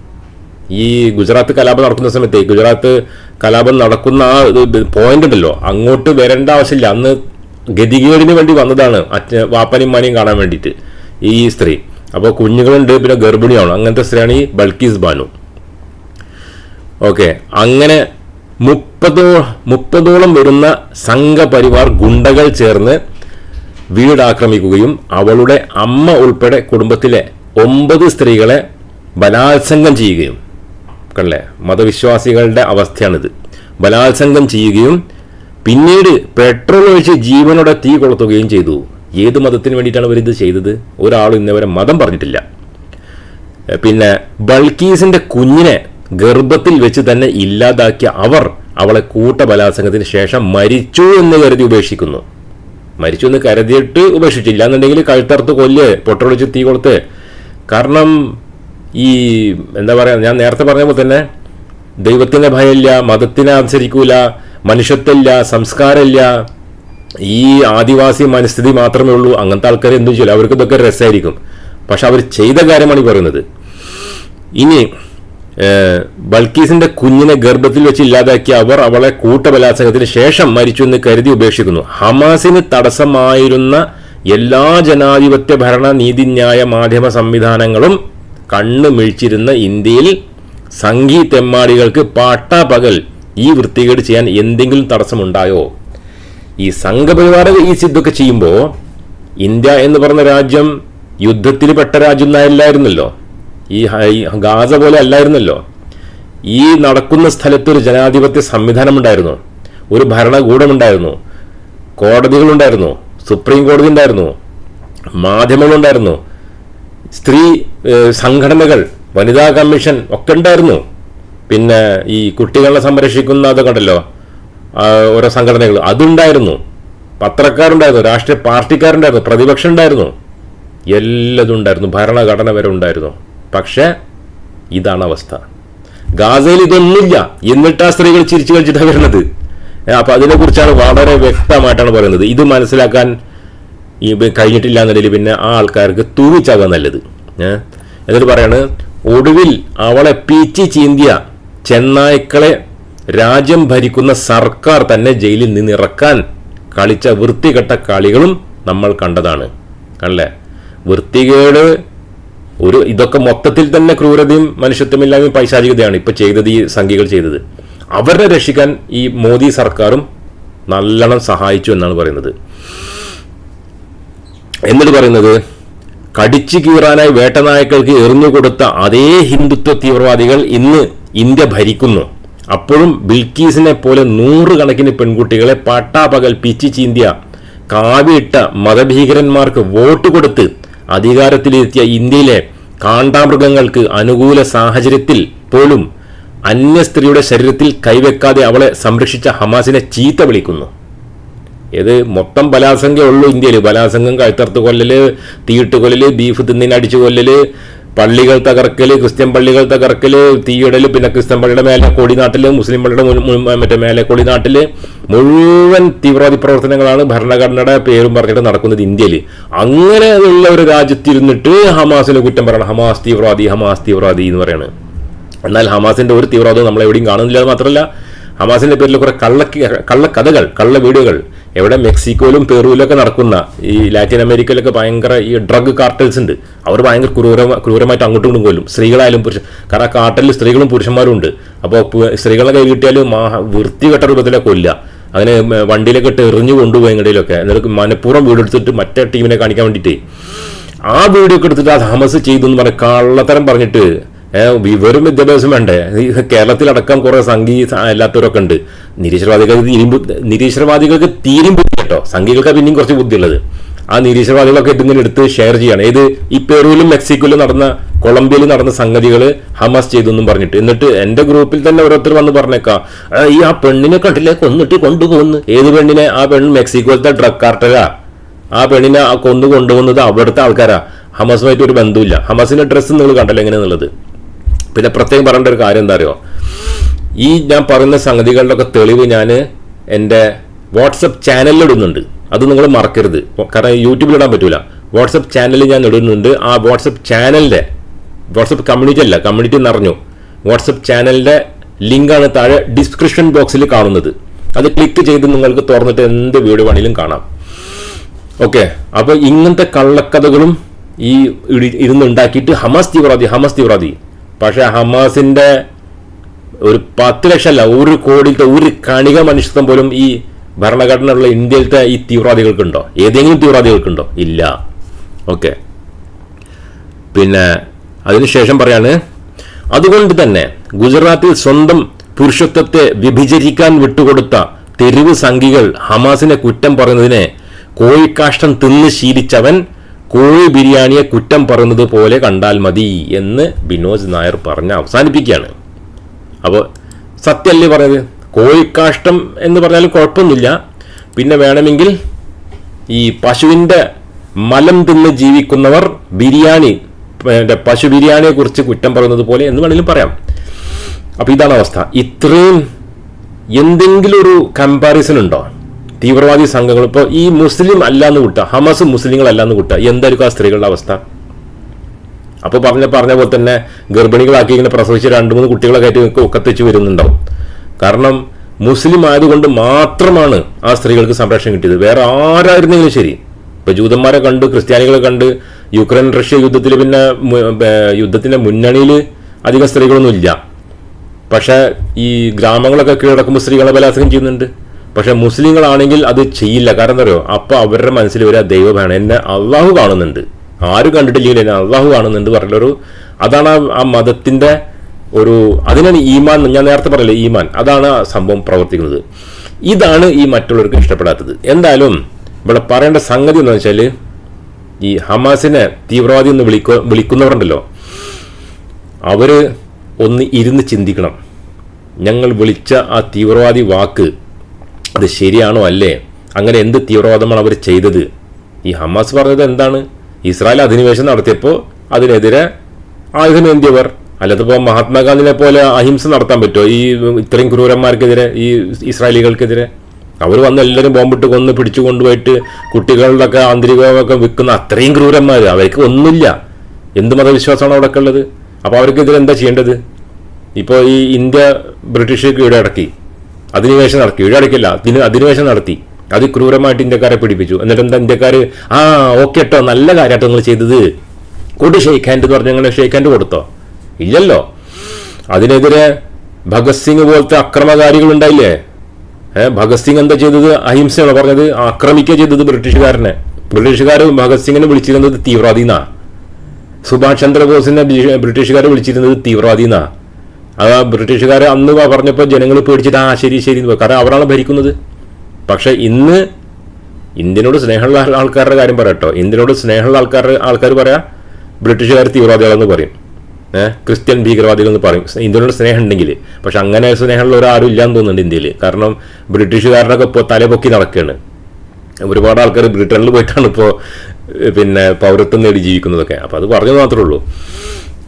ഈ ഗുജറാത്ത് കലാപം നടക്കുന്ന സമയത്ത് ഗുജറാത്ത് കലാപം നടക്കുന്ന ആ പോയിന്റ് ഉണ്ടല്ലോ. അങ്ങോട്ട് വരേണ്ട ആവശ്യമില്ല. അന്ന് ഗതികേടിന് വേണ്ടി വന്നതാണ് അച്ഛ വാപ്പനും മാനെയും കാണാൻ വേണ്ടിയിട്ട് ഈ സ്ത്രീ. അപ്പോൾ കുഞ്ഞുങ്ങളുണ്ട് പിന്നെ ഗർഭിണിയാണ് അങ്ങനത്തെ സ്ത്രീയാണ് ഈ ബൾക്കീസ് ബാനു. ഓക്കെ അങ്ങനെ മുപ്പതോ മുപ്പതോളം വരുന്ന സംഘപരിവാർ ഗുണ്ടകൾ ചേർന്ന് വീട് ആക്രമിക്കുകയും അവളുടെ അമ്മ ഉൾപ്പെടെ കുടുംബത്തിലെ ഒമ്പത് സ്ത്രീകളെ ബലാത്സംഗം ചെയ്യുകയും. കണ്ടല്ലേ? മതവിശ്വാസികളുടെ അവസ്ഥയാണിത്. ബലാത്സംഗം ചെയ്യുകയും പിന്നീട് പെട്രോൾ ഒഴിച്ച് ജീവനോടെ തീ കൊളുത്തുകയും ചെയ്തു. ഏത് മതത്തിന് വേണ്ടിയിട്ടാണ് അവരിത് ചെയ്തത്? ഒരാളും ഇന്നവരെ മതം പറഞ്ഞിട്ടില്ല. പിന്നെ ബൾക്കീസിന്റെ കുഞ്ഞിനെ ഗർഭത്തിൽ വെച്ച് തന്നെ ഇല്ലാതാക്കിയ അവർ അവളെ കൂട്ടബലാത്സംഗത്തിന് ശേഷം മരിച്ചു എന്ന് കരുതി ഉപേക്ഷിക്കുന്നു. മരിച്ചു എന്ന് കരുതിയിട്ട് ഉപേക്ഷിച്ചില്ല എന്നുണ്ടെങ്കിൽ കഴുത്തറുത്ത് കൊല്ല് പൊട്ടൊളിച്ച് തീ കൊളുത്ത്. കാരണം ഈ എന്താ പറയുക ഞാൻ നേരത്തെ പറഞ്ഞ പോലെ തന്നെ ദൈവത്തിന്റെ ഭയമില്ല മതത്തിനെ അനുസരിക്കൂല മനുഷ്യത്വമില്ല സംസ്കാരമില്ല. ഈ ആദിവാസി മനസ്ഥിതി മാത്രമേ ഉള്ളൂ. അങ്ങനത്തെ ആൾക്കാർ എന്തും ചെയ്യില്ല അവർക്ക് ഇതൊക്കെ രസമായിരിക്കും. പക്ഷെ അവർ ചെയ്ത കാര്യമാണ് ഈ പറയുന്നത്. ഇനി ബൾക്കീസിന്റെ കുഞ്ഞിനെ ഗർഭത്തിൽ വെച്ച് ഇല്ലാതാക്കി അവർ അവളെ കൂട്ടബലാത്സംഗത്തിന് ശേഷം മരിച്ചു എന്ന് കരുതി ഉപേക്ഷിക്കുന്നു. ഹമാസിന് തടസ്സമായിരുന്ന എല്ലാ ജനാധിപത്യ ഭരണ നീതിന്യായ മാധ്യമ സംവിധാനങ്ങളും കണ്ണു മിഴിച്ചിരുന്ന ഇന്ത്യയിൽ സംഘി തെമ്മാടികൾക്ക് പാട്ടാപകൽ ഈ വൃത്തികേട് ചെയ്യാൻ എന്തെങ്കിലും തടസ്സമുണ്ടായോ? ഈ സംഘപരിവാർ ഈ സിദ്ധൊക്കെ ചെയ്യുമ്പോൾ ഇന്ത്യ എന്ന് പറഞ്ഞ രാജ്യം യുദ്ധത്തിൽ പെട്ട രാജ്യം അല്ലായിരുന്നല്ലോ ഈ ഗാസ പോലെ അല്ലായിരുന്നല്ലോ. ഈ നടക്കുന്ന സ്ഥലത്ത് ഒരു ജനാധിപത്യ സംവിധാനം ഉണ്ടായിരുന്നു ഒരു ഭരണകൂടമുണ്ടായിരുന്നു. കോടതികളുണ്ടായിരുന്നു. സുപ്രീം കോടതി ഉണ്ടായിരുന്നു മാധ്യമങ്ങളുണ്ടായിരുന്നു. സ്ത്രീ സംഘടനകൾ വനിതാ കമ്മീഷൻ ഒക്കെ ഉണ്ടായിരുന്നു. പിന്നെ ഈ കുട്ടികളെ സംരക്ഷിക്കുന്ന അതൊക്കെ ഉണ്ടല്ലോ ആ, ഓരോ സംഘടനകൾ. അതുണ്ടായിരുന്നു. പത്രക്കാരുണ്ടായിരുന്നു രാഷ്ട്രീയ പാർട്ടിക്കാരുണ്ടായിരുന്നു പ്രതിപക്ഷം ഉണ്ടായിരുന്നു എല്ലതും ഉണ്ടായിരുന്നു. ഭരണഘടന വരെ ഉണ്ടായിരുന്നു. പക്ഷേ ഇതാണ് അവസ്ഥ. ഗാസയിൽ ഇതൊന്നുമില്ല. എന്നിട്ട് സ്ത്രീകൾ ചിരിച്ചു കളിച്ചിട്ടാണ് വരുന്നത്. അപ്പം അതിനെക്കുറിച്ചാണ് വളരെ വ്യക്തമായിട്ടാണ് പറയുന്നത്. ഇത് മനസ്സിലാക്കാൻ ഈ കഴിഞ്ഞിട്ടില്ല എന്നുണ്ടെങ്കിൽ പിന്നെ ആ ആൾക്കാർക്ക് തൂങ്ങിച്ചാകാൻ നല്ലത്. എന്നിട്ട് പറയാണ് ഒടുവിൽ അവളെ പീച്ചി ചീന്തിയ ചെന്നായ്ക്കളെ രാജ്യം ഭരിക്കുന്ന സർക്കാർ തന്നെ ജയിലിൽ നിന്ന് ഇറക്കാൻ കളിച്ച വൃത്തികെട്ട കളികളും നമ്മൾ കണ്ടതാണ്. അല്ലേ വൃത്തികേട് ഒരു ഇതൊക്കെ മൊത്തത്തിൽ തന്നെ ക്രൂരതയും മനുഷ്യത്വമില്ലായ്മയും പൈശാചികതയാണ് ഇപ്പൊ ചെയ്തത് ഈ സംഖ്യകൾ ചെയ്തത്. അവരെ രക്ഷിക്കാൻ ഈ മോദി സർക്കാരും നല്ലോണം സഹായിച്ചു എന്നാണ് പറയുന്നത്. എന്നിട്ട് പറയുന്നത് കടിച്ചു കീറാനായി വേട്ടനായ്ക്കൾക്ക് എറിഞ്ഞുകൊടുത്ത അതേ ഹിന്ദുത്വ തീവ്രവാദികൾ ഇന്ന് ഇന്ത്യ ഭരിക്കുന്നു. അപ്പോഴും ബിൽക്കീസിനെ പോലെ നൂറുകണക്കിന് പെൺകുട്ടികളെ പട്ടാപകൽ പിച്ചി ചീന്തിയ കാവിയിട്ട മതഭീകരന്മാർക്ക് വോട്ട് കൊടുത്ത് അധികാരത്തിലെത്തിയ ഇന്ത്യയിലെ കാണ്ടാമൃഗങ്ങൾക്ക് അനുകൂല സാഹചര്യത്തിൽ പോലും അന്യ സ്ത്രീയുടെ ശരീരത്തിൽ കൈവെക്കാതെ അവളെ സംരക്ഷിച്ച ഹമാസിനെ ചീത്ത വിളിക്കുന്നു. ഇത് മൊത്തം ബലാസംഖ്യ ഉള്ളൂ ഇന്ത്യയിൽ. ബലാസംഘം കഴുത്തർത്ത് കൊല്ലല് തീയിട്ട് കൊല്ലല് ബീഫ് തിന്നിന് അടിച്ചു കൊല്ലല് പള്ളികൾ തകർക്കൽ ക്രിസ്ത്യൻ പള്ളികൾ തകർക്കൽ തീയിടൽ പിന്നെ ക്രിസ്ത്യൻ പള്ളിയുടെ മേലെ കൊടിനാട്ടിൽ മുസ്ലിം പള്ളിയുടെ മറ്റേ മേലെ കൊടിനാട്ടിൽ മുഴുവൻ തീവ്രവാദി പ്രവർത്തനങ്ങളാണ് ഭരണഘടനയുടെ പേരും പറഞ്ഞിട്ട് നടക്കുന്നത് ഇന്ത്യയിൽ അങ്ങനെ ഉള്ള ഒരു രാജ്യത്തിരുന്നിട്ട് ഹമാസിന് കുറ്റം പറയണം. ഹമാസ് തീവ്രവാദി ഹമാസ് തീവ്രവാദി എന്ന് പറയുന്നത് എന്നാൽ ഹമാസിന്റെ ഒരു തീവ്രവാദവും നമ്മളെവിടെയും കാണുന്നില്ല മാത്രമല്ല ഹമാസിന്റെ പേരിൽ കുറെ കള്ള കള്ളക്കഥകൾ കള്ള വീഡിയോകൾ എവിടെ മെക്സിക്കോയിലും പെറുവിലൊക്കെ നടക്കുന്ന ഈ ലാറ്റിൻ അമേരിക്കയിലൊക്കെ ഭയങ്കര ഈ ഡ്രഗ് കാർട്ടൽസ് ഉണ്ട്. അവർ ഭയങ്കര ക്രൂര ക്രൂരമായിട്ട് അങ്ങോട്ടും ഇങ്ങോട്ടും കൊല്ലും. സ്ത്രീകളായാലും പുരുഷ കാരണം ആ കാർട്ടലിൽ സ്ത്രീകളും പുരുഷന്മാരും ഉണ്ട്. അപ്പോൾ സ്ത്രീകളെ കൈ കിട്ടിയാലും വൃത്തികെട്ട രൂപത്തിലെ കൊല്ലുക. അങ്ങനെ വണ്ടിയിലൊക്കെ ഇട്ട് എറിഞ്ഞു കൊണ്ടുപോയി എങ്ങടയിലൊക്കെ എന്നിട്ട് മനഃപൂർവം വീടെടുത്തിട്ട് മറ്റേ ടീമിനെ കാണിക്കാൻ വേണ്ടിയിട്ട്. ആ വീഡിയോ ഒക്കെ എടുത്തിട്ട് ആ ഹമസ് ചെയ്തു എന്ന് പറഞ്ഞ കള്ളത്തരം പറഞ്ഞിട്ട് വിവരം വിദ്യാഭ്യാസം വേണ്ടേ? കേരളത്തിലടക്കം കുറെ സംഘീ എല്ലാത്തവരൊക്കെ ഉണ്ട്. നിരീശ്വരവാദികൾക്ക് തീരും നിരീശ്വരവാദികൾക്ക് തീരും ബുദ്ധി കേട്ടോ. സംഘികൾക്ക് പിന്നെയും കുറച്ച് ബുദ്ധിയുള്ളത്. ആ നിരീശ്വരവാദികളൊക്കെ ഇതിങ്ങനെ എടുത്ത് ഷെയർ ചെയ്യാണ്. ഏത് ഈ പെറുവിലും മെക്സിക്കോയിലും നടന്ന കൊളംബിയയിൽ നടന്ന സംഗതികൾ ഹമാസ് ചെയ്തു എന്നും പറഞ്ഞിട്ട്. എന്നിട്ട് എന്റെ ഗ്രൂപ്പിൽ തന്നെ ഓരോരുത്തർ വന്ന് പറഞ്ഞേക്കാം "ആ, ഈ ആ പെണ്ണിനെ കണ്ടില്ലേ? കൊന്നിട്ട് കൊണ്ടുപോകുന്നു ഏത് പെണ്ണിനെ? ആ പെണ്ണ് മെക്സിക്കോയിലത്തെ ഡ്രഗ് കാർട്ടലാ ആ പെണ്ണിനെ കൊന്നു കൊണ്ടുപോകുന്നത് അവിടുത്തെ ആൾക്കാരാ. ഹമാസുമായിട്ട് ഒരു ബന്ധമില്ല ഹമാസിന്റെ ഡ്രസ്സ് നിങ്ങൾ കണ്ടല്ലോ എങ്ങനെയാന്നുള്ളത് പിന്നെ പ്രത്യേകം പറയേണ്ട ഒരു കാര്യം എന്താ അറിയോ ഈ ഞാൻ പറയുന്ന സംഗതികളുടെയൊക്കെ തെളിവ് ഞാൻ എന്റെ വാട്സപ്പ് ചാനലിൽ ഇടുന്നുണ്ട്. അത് നിങ്ങൾ മറക്കരുത്. കാരണം യൂട്യൂബിൽ ഇടാൻ പറ്റൂല. വാട്സപ്പ് ചാനലിൽ ഞാൻ ഇടുന്നുണ്ട്. ആ വാട്സപ്പ് ചാനലിന്റെ വാട്സപ്പ് കമ്മ്യൂണിറ്റി അല്ല കമ്മ്യൂണിറ്റി നിറഞ്ഞു വാട്സപ്പ് ചാനലിന്റെ ലിങ്കാണ് താഴെ ഡിസ്ക്രിപ്ഷൻ ബോക്സിൽ കാണുന്നത്. അത് ക്ലിക്ക് ചെയ്ത് നിങ്ങൾക്ക് തുറന്നിട്ട് എന്ത് വീഡിയോ വേണമെങ്കിലും കാണാം. ഓക്കെ. അപ്പോൾ ഇങ്ങനത്തെ കള്ളക്കഥകളും ഈ ഇരുന്നുണ്ടാക്കിയിട്ട് ഹമസ് തീവ്രവാദി ഹമാസ് തീവ്രവാദി. പക്ഷെ ഹമാസിന്റെ ഒരു പത്ത് ലക്ഷമല്ല ഒരു കോടിയിലത്തെ ഒരു കണിക മനുഷ്യത്വം പോലും ഈ ഭരണഘടനയുള്ള ഇന്ത്യയിലത്തെ ഈ തീവ്രവാദികൾക്കുണ്ടോ? ഏതെങ്കിലും തീവ്രവാദികൾക്കുണ്ടോ? ഇല്ല. ഓക്കെ. പിന്നെ അതിനുശേഷം പറയാണ് അതുകൊണ്ട് തന്നെ ഗുജറാത്തിൽ സ്വന്തം പുരുഷത്വത്തെ വിഭജിക്കാൻ വിട്ടുകൊടുത്ത തെരുവ് സംഘികൾ ഹമാസിനെ കുറ്റം പറയുന്നതിനെ കോഴിക്കാഷ്ടം തിന്ന് ശീലിച്ചവൻ കോഴി ബിരിയാണിയെ കുറ്റം പറയുന്നത് പോലെ കണ്ടാൽ മതി എന്ന് ബിനോജ് നായർ പറഞ്ഞ് അവസാനിപ്പിക്കുകയാണ്. അപ്പോൾ സത്യമല്ലേ പറഞ്ഞത്? കോഴിക്കാഷ്ടം എന്ന് പറഞ്ഞാലും കുഴപ്പമൊന്നുമില്ല. പിന്നെ വേണമെങ്കിൽ ഈ പശുവിന്റെ മലം തിന്ന് ജീവിക്കുന്നവർ ബിരിയാണി പശു ബിരിയാണിയെ കുറിച്ച് കുറ്റം പറയുന്നത് പോലെ എന്ന് വേണമെങ്കിലും പറയാം. അപ്പോൾ ഇതാണ് അവസ്ഥ. ഇത്രയും എന്തെങ്കിലും ഒരു കമ്പാരിസൺ ഉണ്ടോ? തീവ്രവാദി സംഘങ്ങൾ ഇപ്പോൾ ഈ മുസ്ലിം അല്ലാന്ന് വിട്ട ഹമാസ് മുസ്ലിങ്ങളല്ലാന്ന് കൂട്ടുക എന്തായിരിക്കും ആ സ്ത്രീകളുടെ അവസ്ഥ? അപ്പോൾ പറഞ്ഞ പറഞ്ഞ പോലെ തന്നെ ഗർഭിണികളാക്കി ഇങ്ങനെ പ്രസവിച്ച് രണ്ട് മൂന്ന് കുട്ടികളെ കയറ്റി ഒക്കത്തെച്ച് വരുന്നുണ്ടാവും. കാരണം മുസ്ലിം ആയതുകൊണ്ട് മാത്രമാണ് ആ സ്ത്രീകൾക്ക് സംരക്ഷണം കിട്ടിയത്. വേറെ ആരായിരുന്നെങ്കിലും ശരി. ഇപ്പൊ ജൂതന്മാരെ കണ്ട് ക്രിസ്ത്യാനികളെ കണ്ട് യുക്രൈൻ റഷ്യ യുദ്ധത്തിൽ പിന്നെ യുദ്ധത്തിന്റെ മുന്നണിയിൽ അധികം സ്ത്രീകളൊന്നും ഇല്ല. പക്ഷേ ഈ ഗ്രാമങ്ങളൊക്കെ കീഴടക്കുമ്പോൾ സ്ത്രീകളെ ബലാത്സംഗം ചെയ്യുന്നുണ്ട്. പക്ഷെ മുസ്ലിങ്ങളാണെങ്കിൽ അത് ചെയ്യില്ല. കാരണം അറിയോ അപ്പൊ അവരുടെ മനസ്സിൽ വരിക ദൈവമാണ്. എന്നെ അള്ളാഹു കാണുന്നുണ്ട്. ആരും കണ്ടിട്ടില്ലെങ്കിൽ എന്നെ അള്ളാഹു കാണുന്നുണ്ട് പറഞ്ഞൊരു അതാണ് ആ- മതത്തിന്റെ ഒരു അതിനാണ് ഈമാൻ ഞാൻ നേരത്തെ പറയല്ലേ ഈമാൻ. അതാണ് ആ സംഭവം പ്രവർത്തിക്കുന്നത്. ഇതാണ് ഈ മറ്റുള്ളവർക്ക് ഇഷ്ടപ്പെടാത്തത്. എന്തായാലും ഇവിടെ പറയേണ്ട സംഗതി എന്ന് വെച്ചാൽ ഈ ഹമാസിനെ തീവ്രവാദി എന്ന് വിളിക്കു വിളിക്കുന്നവരുണ്ടല്ലോ. അവർ ഒന്ന് ഇരുന്ന് ചിന്തിക്കണം. ഞങ്ങൾ വിളിച്ച ആ തീവ്രവാദി വാക്ക് അത് ശരിയാണോ അല്ലേ? അങ്ങനെ എന്ത് തീവ്രവാദമാണ് അവർ ചെയ്തത്? ഈ ഹമാസ് പറഞ്ഞത് എന്താണ്? ഇസ്രായേൽ അധിനിവേശം നടത്തിയപ്പോൾ അതിനെതിരെ ആയുധമേന്തിയവർ അല്ലാത്തപ്പോൾ മഹാത്മാഗാന്ധിനെ പോലെ അഹിംസ നടത്താൻ പറ്റുമോ? ഈ ഇത്രയും ക്രൂരന്മാർക്കെതിരെ ഈ ഇസ്രായേലികൾക്കെതിരെ? അവർ വന്ന് എല്ലാവരും ബോംബിട്ട് കൊന്ന് പിടിച്ചു കൊണ്ടുപോയിട്ട് കുട്ടികളുടെയൊക്കെ ആന്തരികമൊക്കെ വിൽക്കുന്ന അത്രയും ക്രൂരന്മാർ അവർക്ക് ഒന്നുമില്ല. എന്ത് മതവിശ്വാസമാണ് അവിടെ ഉള്ളത്? അപ്പോൾ അവർക്കെതിരെ എന്താ ചെയ്യേണ്ടത്? ഇപ്പോൾ ഈ ഇന്ത്യ ബ്രിട്ടീഷ് കീഴടക്കി. അധിനിവേശം നടത്തി കീഴടക്കില്ല അതിന് അധിനിവേശം നടത്തി. അത് ക്രൂരമായിട്ട് ഇന്ത്യക്കാരെ പിടിപ്പിച്ചു. എന്നിട്ട് എന്താ ഇന്ത്യക്കാർ ആ ഓക്കെ കേട്ടോ നല്ല കാര്യമായിട്ടോ നിങ്ങൾ ചെയ്തത്. കൊടു ഷെയ്ഖ് ഹാൻഡ് എന്ന് പറഞ്ഞ് അങ്ങനെ ഷെയ്ഖ് ഹാൻഡ് കൊടുത്തോ? ഇല്ലല്ലോ. അതിനെതിരെ ഭഗത് സിംഗ് പോലത്തെ അക്രമകാരികൾ ഉണ്ടായില്ലേ? ഏഹ് ഭഗത് സിംഗ് എന്താ ചെയ്തത്? അഹിംസയാണ് പറഞ്ഞത്? ആക്രമിക്കുക ചെയ്തത് ബ്രിട്ടീഷുകാരനെ. ബ്രിട്ടീഷുകാർ ഭഗത് സിംഗിനെ വിളിച്ചിരുന്നത് തീവ്രവാദിന്നാ സുഭാഷ് ചന്ദ്രബോസിനെ ബ്രിട്ടീഷുകാർ വിളിച്ചിരുന്നത് തീവ്രവാദി എന്നാ ബ്രിട്ടീഷുകാർ അന്ന് പറഞ്ഞപ്പോൾ ജനങ്ങൾ പേടിച്ചിട്ട് ആ ശരി ശരി എന്ന്. കാരണം അവരാണ് ഭരിക്കുന്നത്. പക്ഷേ ഇന്ന് ഇന്ത്യനോട് സ്നേഹമുള്ള ആൾ- ആൾക്കാരുടെ കാര്യം പറയട്ടോ ഇന്ത്യനോട് സ്നേഹമുള്ള ആൾക്കാരുടെ ആൾക്കാർ പറയാം ബ്രിട്ടീഷുകാർ തീവ്രവാദികളെന്ന് പറയും. ക്രിസ്ത്യൻ ഭീകരവാദികൾ എന്ന് പറയും. ഇന്ത്യനോട് സ്നേഹം ഉണ്ടെങ്കിൽ പക്ഷെ അങ്ങനെ സ്നേഹമുള്ള ഒരാരും ഇല്ലാന്ന് തോന്നുന്നുണ്ട് ഇന്ത്യയിൽ കാരണം ബ്രിട്ടീഷുകാരുടെ ഇപ്പോൾ തലപൊക്കി നടക്കുകയാണ് ഒരുപാട് ആൾക്കാർ ബ്രിട്ടനിൽ പോയിട്ടാണ് ഇപ്പോൾ പിന്നെ പൗരത്വം നേടി ജീവിക്കുന്നതൊക്കെ. അപ്പോൾ അത് പറഞ്ഞു മാത്രമേ ഉള്ളൂ.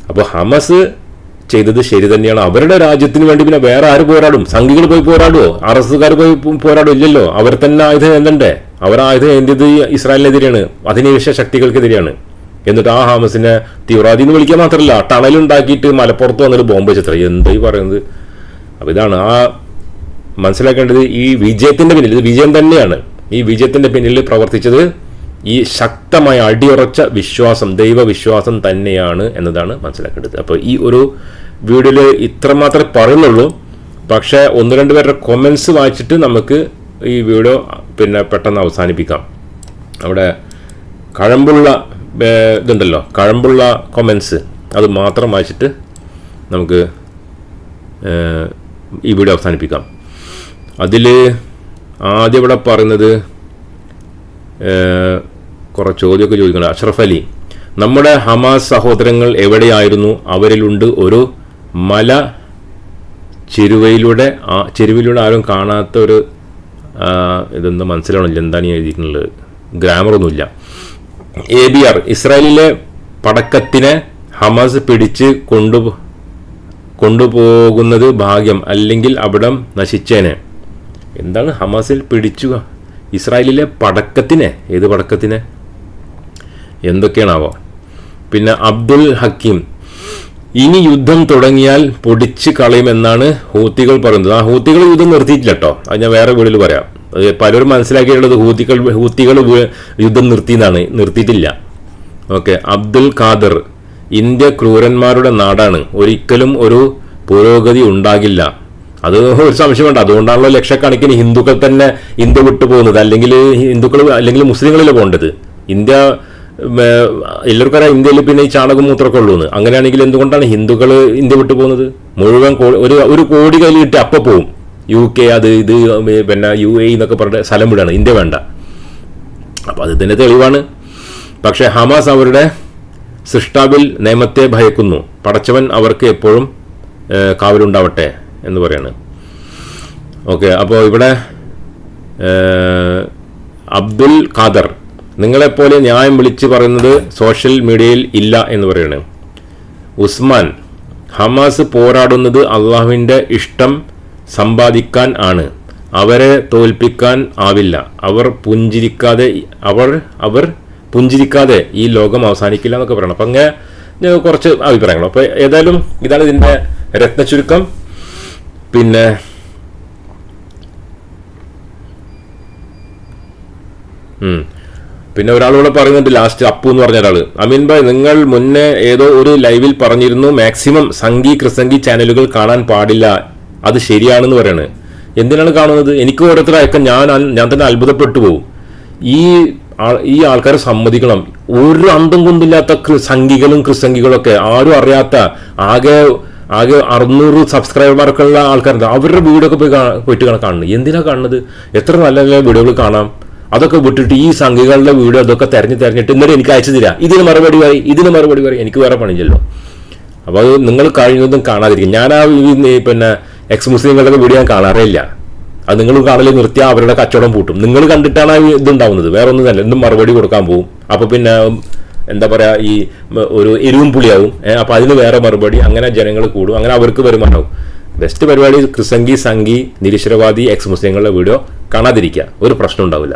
അപ്പോൾ ഹമസ് ചെയ്തത് ശരി തന്നെയാണ്. അവരുടെ രാജ്യത്തിന് വേണ്ടി പിന്നെ വേറെ ആര് പോരാടും? സംഘികൾ പോയി പോരാടുമോ എസ് പോയി പോരാടും ഇല്ലല്ലോ. അവർ തന്നെ ആയുധം എന്തണ്ടേ അവർ ആയുധം എന്തിയത് ഇസ്രായേലിനെതിരെയാണ്. അധിനിവേശ ശക്തികൾക്കെതിരെയാണ്. എന്നിട്ട് ആ ഹാമസിനെ തീവ്രവാദി എന്ന് വിളിക്കാൻ മാത്രമല്ല ടണലുണ്ടാക്കിയിട്ട് മലപ്പുറത്ത് വന്നൊരു ബോംബ് ചിത്രം എന്തായി പറയുന്നത്? അപ്പോൾ ഇതാണ് ആ മനസ്സിലാക്കേണ്ടത് ഈ വിജയത്തിന്റെ പിന്നിൽ. ഇത് വിജയം തന്നെയാണ്. ഈ വിജയത്തിന്റെ പിന്നിൽ പ്രവർത്തിച്ചത് ഈ ശക്തമായ അടിയുറച്ച വിശ്വാസം ദൈവവിശ്വാസം തന്നെയാണ് എന്നതാണ് മനസ്സിലാക്കേണ്ടത്. അപ്പോൾ ഈ ഒരു വീഡിയോയിൽ ഇത്രമാത്രമേ പറയുന്നുള്ളൂ. പക്ഷേ ഒന്ന് രണ്ട് പേരുടെ കൊമൻസ് വായിച്ചിട്ട് നമുക്ക് ഈ വീഡിയോ പിന്നെ പെട്ടെന്ന് അവസാനിപ്പിക്കാം. അവിടെ കഴമ്പുള്ള ഇതുണ്ടല്ലോ കഴമ്പുള്ള കൊമൻസ് അത് മാത്രം വായിച്ചിട്ട് നമുക്ക് ഈ വീഡിയോ അവസാനിപ്പിക്കാം. അതിൽ ആദ്യം ഇവിടെ പറയുന്നത് കുറേ ചോദ്യമൊക്കെ ചോദിക്കണം അഷ്റഫ് അലി നമ്മുടെ ഹമാസ് സഹോദരങ്ങൾ എവിടെയായിരുന്നു? അവരിലുണ്ട് ഒരു മല ചെരുവയിലൂടെ ആ ചെരുവിലൂടെ ആരും കാണാത്ത ഒരു ഇതൊന്നും മനസ്സിലാവണില്ല എന്താണ് ഈ എഴുതിയിട്ടുള്ളത്. ഗ്രാമറൊന്നുമില്ല എ ബി ആർ ഇസ്രായേലിലെ പടക്കത്തിനെ ഹമാസ് പിടിച്ച് കൊണ്ടു കൊണ്ടുപോകുന്നത് ഭാഗ്യം അല്ലെങ്കിൽ അവിടം നശിച്ചേനെ? എന്താണ് ഹമാസിൽ പിടിച്ചു ഇസ്രായേലിലെ പടക്കത്തിനെ ഏത് പടക്കത്തിനെ? എന്തൊക്കെയാണാവോ. പിന്നെ അബ്ദുൽ ഹക്കീം ഇനി യുദ്ധം തുടങ്ങിയാൽ പൊടിച്ച് കളയുമെന്നാണ് ഹൂത്തികൾ പറയുന്നത്. ആ ഹൂത്തികൾ യുദ്ധം നിർത്തിയിട്ടില്ല കേട്ടോ അത് ഞാൻ വേറെ വീട്ടിൽ പറയാം. അത് പലരും മനസ്സിലാക്കിയിട്ടുള്ളത് ഹൂത്തികൾ ഹൂത്തികൾ യുദ്ധം യുദ്ധം നിർത്തിയെന്നാണ്. നിർത്തിയിട്ടില്ല. ഓക്കെ അബ്ദുൽ ഖാദർ ഇന്ത്യ ക്രൂരന്മാരുടെ നാടാണ്. ഒരിക്കലും ഒരു പുരോഗതി ഉണ്ടാകില്ല. അത് ഒരു സംശയമുണ്ട് അതുകൊണ്ടാണല്ലോ ലക്ഷക്കണക്കിന് ഹിന്ദുക്കൾ തന്നെ ഇന്ത്യ വിട്ടു പോകുന്നത്. അല്ലെങ്കിൽ ഹിന്ദുക്കൾ അല്ലെങ്കിൽ മുസ്ലിങ്ങളിൽ പോകേണ്ടത്. ഇന്ത്യ എല്ലാവർക്കും അറിയാം ഇന്ത്യയിൽ പിന്നെ ഈ ചാണകം മൂത്രമൊക്കെ ഉള്ളൂന്ന് അങ്ങനെയാണെങ്കിൽ എന്തുകൊണ്ടാണ് ഹിന്ദുക്കൾ ഇന്ത്യ വിട്ടു പോകുന്നത്? മുഴുവൻ ഒരു ഒരു കോടി കയ്യിൽ കിട്ടി അപ്പം പോവും. യു കെ അത് ഇത് പിന്നെ യു എ എന്നൊക്കെ പറഞ്ഞ സ്ഥലം വിടാണ്. ഇന്ത്യ വേണ്ട. അപ്പോൾ അത് ഇതിന്റെ തെളിവാണ്. പക്ഷേ ഹമാസ് അവരുടെ സൃഷ്ടാവിൽ നിയമത്തെ ഭയക്കുന്നു. പടച്ചവൻ അവർക്ക് എപ്പോഴും കാവലുണ്ടാവട്ടെ എന്ന് പറയാണ്. ഓക്കെ അപ്പോൾ ഇവിടെ അബ്ദുൽ ഖാദർ നിങ്ങളെപ്പോലെ ന്യായം വിളിച്ചു പറയുന്നത് സോഷ്യൽ മീഡിയയിൽ ഇല്ല എന്ന് പറയാണ്. ഉസ്മാൻ ഹമാസ് പോരാടുന്നത് അള്ളാഹുവിന്റെ ഇഷ്ടം സമ്പാദിക്കാൻ ആണ്. അവരെ തോൽപ്പിക്കാൻ ആവില്ല. അവർ പുഞ്ചിരിക്കാതെ അവർ അവർ പുഞ്ചിരിക്കാതെ ഈ ലോകം അവസാനിക്കില്ല എന്നൊക്കെ പറയണം. അപ്പം അങ്ങനെ കുറച്ച് അഭിപ്രായങ്ങൾ. അപ്പോൾ ഏതായാലും ഇതാണ് ഇതിന്റെ രത്നചുരുക്കം പിന്നെ ഉം. പിന്നെ ഒരാളൂടെ പറയുന്നുണ്ട് ലാസ്റ്റ് അപ്പു എന്ന് പറഞ്ഞ ഒരാൾ അമീൻ ഭായ് നിങ്ങൾ മുന്നേ ഏതോ ഒരു ലൈവിൽ പറഞ്ഞിരുന്നു മാക്സിമം സംഗി ക്രിസംഗി ചാനലുകൾ കാണാൻ പാടില്ല. അത് ശരിയാണെന്ന് പറയാണ്. എന്തിനാണ് കാണുന്നത്? എനിക്ക് ഓരോരുത്തർ അയക്കാൻ ഞാൻ ഞാൻ തന്നെ അത്ഭുതപ്പെട്ടു പോകും ഈ ഈ ആൾക്കാരെ സമ്മതിക്കണം. ഒരു അന്തം കൊണ്ടില്ലാത്ത ക്രിസംഗികളും ഒക്കെ ആരും അറിയാത്ത ആകെ ആകെ അറുന്നൂറ് സബ്സ്ക്രൈബർക്കുള്ള ആൾക്കാരുണ്ട്. അവരുടെ വീഡിയോ ഒക്കെ പോയി പോയിട്ട് കാണുന്നത്. എന്തിനാണ് കാണുന്നത്? എത്ര നല്ല നല്ല വീഡിയോകൾ കാണാം. അതൊക്കെ വിട്ടിട്ട് ഈ സംഘികളുടെ വീഡിയോ അതൊക്കെ തെരഞ്ഞു തെരഞ്ഞിട്ട് ഇന്നലെ എനിക്ക് അയച്ചു തരാം. ഇതിന് മറുപടി പറയും ഇതിന് മറുപടി പറയും എനിക്ക് വേറെ പണിയില്ലല്ലോ. അപ്പോൾ അത് നിങ്ങൾ കഴിയുന്നതും കാണാതിരിക്കും. ഞാൻ ആ പിന്നെ എക്സ് മുസ്ലിങ്ങളുടെ വീഡിയോ ഞാൻ കാണാറേയില്ല. അത് നിങ്ങൾ കാണൽ നിർത്തിയാൽ അവരുടെ കച്ചവടം പൂട്ടും. നിങ്ങൾ കണ്ടിട്ടാണ് ഇത് ഇതുണ്ടാവുന്നത് വേറെ ഒന്നും തന്നെ എന്തും മറുപടി കൊടുക്കാൻ പോകും അപ്പോൾ പിന്നെ എന്താ പറയാ ഈ ഒരു എരിവും പുളിയാവും. അപ്പോൾ അപ്പൊ അതിന് വേറെ മറുപടി അങ്ങനെ ജനങ്ങൾ കൂടും. അങ്ങനെ അവർക്ക് വരുമാനമാവും ബെസ്റ്റ് പരിപാടി ക്രിസംഗി സംഗി നിരീശ്വരവാദി എക്സ് മുസ്ലിങ്ങളുടെ വീഡിയോ കാണാതിരിക്കുക. ഒരു പ്രശ്നം ഉണ്ടാവില്ല.